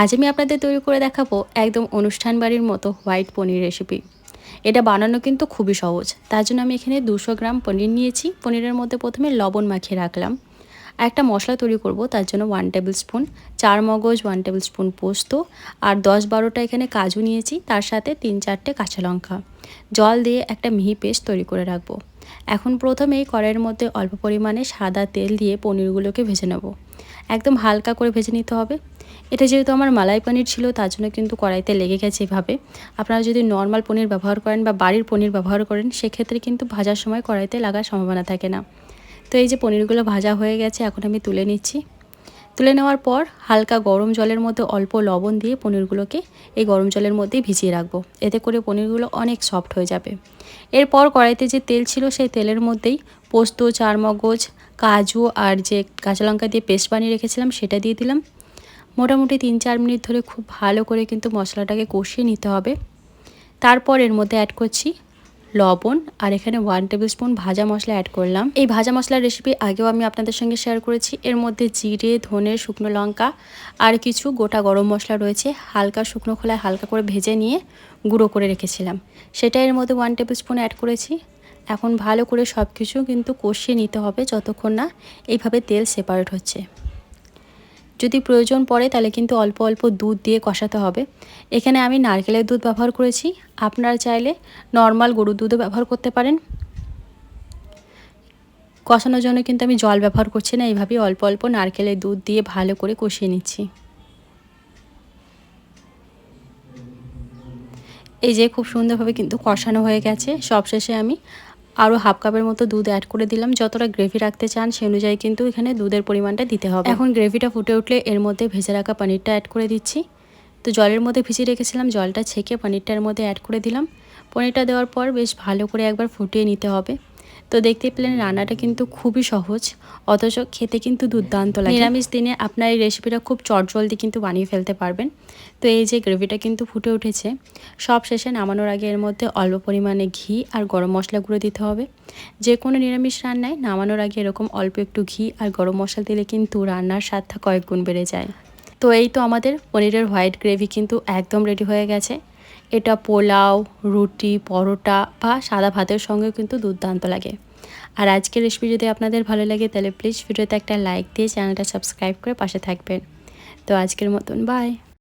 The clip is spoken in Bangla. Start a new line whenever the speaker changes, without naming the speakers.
আজ আমি আপনাদের তৈরি করে দেখাবো একদম অনুষ্ঠান বাড়ির মতো হোয়াইট পনির রেসিপি। এটা বানানো কিন্তু খুবই সহজ। তার জন্য আমি এখানে দুশো গ্রাম পনির নিয়েছি। পনিরের মধ্যে প্রথমে লবণ মাখিয়ে রাখলাম। একটা মশলা তৈরি করব, তার জন্য ওয়ান টেবিল স্পুন চার মগজ ওয়ান টেবিল স্পুন পোস্ত, আর দশ বারোটা এখানে কাজু নিয়েছি, তার সাথে তিন চারটে কাঁচা লঙ্কা। জল দিয়ে একটা মিহি পেস্ট তৈরি করে রাখব। এখন প্রথমেই কড়াইয়ের মধ্যে অল্প পরিমাণে সাদা তেল দিয়ে পনিরগুলোকে ভেজে নেব। একদম হালকা করে ভেজে নিতে হবে। এটা যেহেতু আমার মালাই পনির ছিল, তার জন্য কিন্তু কড়াইতে লেগে গেছে এভাবে। আপনারা যদি নর্মাল পনির ব্যবহার করেন বা বাড়ির পনির ব্যবহার করেন, সেক্ষেত্রে কিন্তু ভাজার সময় কড়াইতে লাগার সম্ভাবনা থাকে না। তো এই যে পনিরগুলো ভাজা হয়ে গেছে, এখন আমি তুলে নিচ্ছি। তুলে নেওয়ার পর হালকা গরম জলের মধ্যে অল্প লবণ দিয়ে পনিরগুলোকে এই গরম জলের মধ্যেই ভিজিয়ে রাখব। এতে করে পনিরগুলো অনেক সফট হয়ে যাবে। এরপর কড়াইতে যে তেল ছিল, সেই তেলের মধ্যেই পোস্ত, চারমগজ, কাজু আর যে কাঁচা লঙ্কা দিয়ে পেস্ট বানিয়ে রেখেছিলাম, সেটা দিয়ে দিলাম। মোটামুটি তিন চার মিনিট ধরে খুব ভালো করে কিন্তু মশলাটাকে কষিয়ে নিতে হবে। তারপর এর মধ্যে অ্যাড করছি লবণ আর এখানে ওয়ান টেবিল স্পুন ভাজা মশলা অ্যাড করলাম। এই ভাজা মশলার রেসিপি আগেও আমি আপনাদের সঙ্গে শেয়ার করেছি। এর মধ্যে জিরে, ধনে, শুকনো লঙ্কা আর কিছু গোটা গরম মশলা রয়েছে। হালকা শুকনো খোলায় হালকা করে ভেজে নিয়ে গুঁড়ো করে রেখেছিলাম। সেটা এর মধ্যে ওয়ান টেবিল স্পুন অ্যাড করেছি। এখন ভালো করে সব কিছু কিন্তু কষিয়ে নিতে হবে যতক্ষণ না এইভাবে তেল সেপারেট হচ্ছে। যদি প্রয়োজন পড়ে তাহলে কিন্তু অল্প অল্প দুধ দিয়ে কষাতে হবে। এখানে আমি নারকেলের দুধ ব্যবহার করেছি। আপনারা চাইলে নর্মাল গরুর দুধও ব্যবহার করতে পারেন। কষানোর জন্য কিন্তু আমি জল ব্যবহার করছি না, এইভাবেই অল্প অল্প নারকেলের দুধ দিয়ে ভালো করে কষিয়ে নিচ্ছি। এই যে খুব সুন্দরভাবে কিন্তু কষানো হয়ে গেছে। সবশেষে আমি আরও হাফ কাপের মতো দুধ অ্যাড করে দিলাম। যতটা গ্রেভি রাখতে চান সে অনুযায়ী কিন্তু এখানে দুধের পরিমাণটা দিতে হবে। এখন গ্রেভিটা ফুটে উঠলে এর মধ্যে ভেজে রাখা পনিরটা অ্যাড করে দিচ্ছি। তো জলের মধ্যে ভিজিয়ে রেখেছিলাম, জলটা ছেঁকে পনিরটার মধ্যে অ্যাড করে দিলাম। পনিরটা দেওয়ার পর বেশ ভালো করে একবার ফুটিয়ে নিতে হবে। তো দেখতে পেলেন রান্নাটা কিন্তু খুবই সহজ, অথচ খেতে কিন্তু দুর্দান্ত লাগে। নিরামিষ দিনে আপনার এই রেসিপিটা খুব চটজলদি কিন্তু বানিয়ে ফেলতে পারবেন। তো এই যে গ্রেভিটা কিন্তু ফুটে উঠেছে, সব শেষে নামানোর আগে এর মধ্যে অল্প পরিমাণে ঘি আর গরম মশলা গুঁড়ো দিতে হবে। যে কোনো নিরামিষ রান্নায় নামানোর আগে এরকম অল্প একটু ঘি আর গরম মশলা দিলে কিন্তু রান্নার স্বাদটা কয়েক গুণ বেড়ে যায়। তো এই তো আমাদের পনিরের হোয়াইট গ্রেভি কিন্তু একদম রেডি হয়ে গেছে। এটা পোলাও, রুটি, পরোটা বা সাদা ভাতের সঙ্গেও কিন্তু দুর্দান্ত লাগে। আর আজকের রেসিপি যদি আপনাদের ভালো লাগে, তাহলে প্লিজ ভিডিওতে একটা লাইক দিয়ে চ্যানেলটা সাবস্ক্রাইব করে পাশে থাকবেন। তো আজকের মতন বাই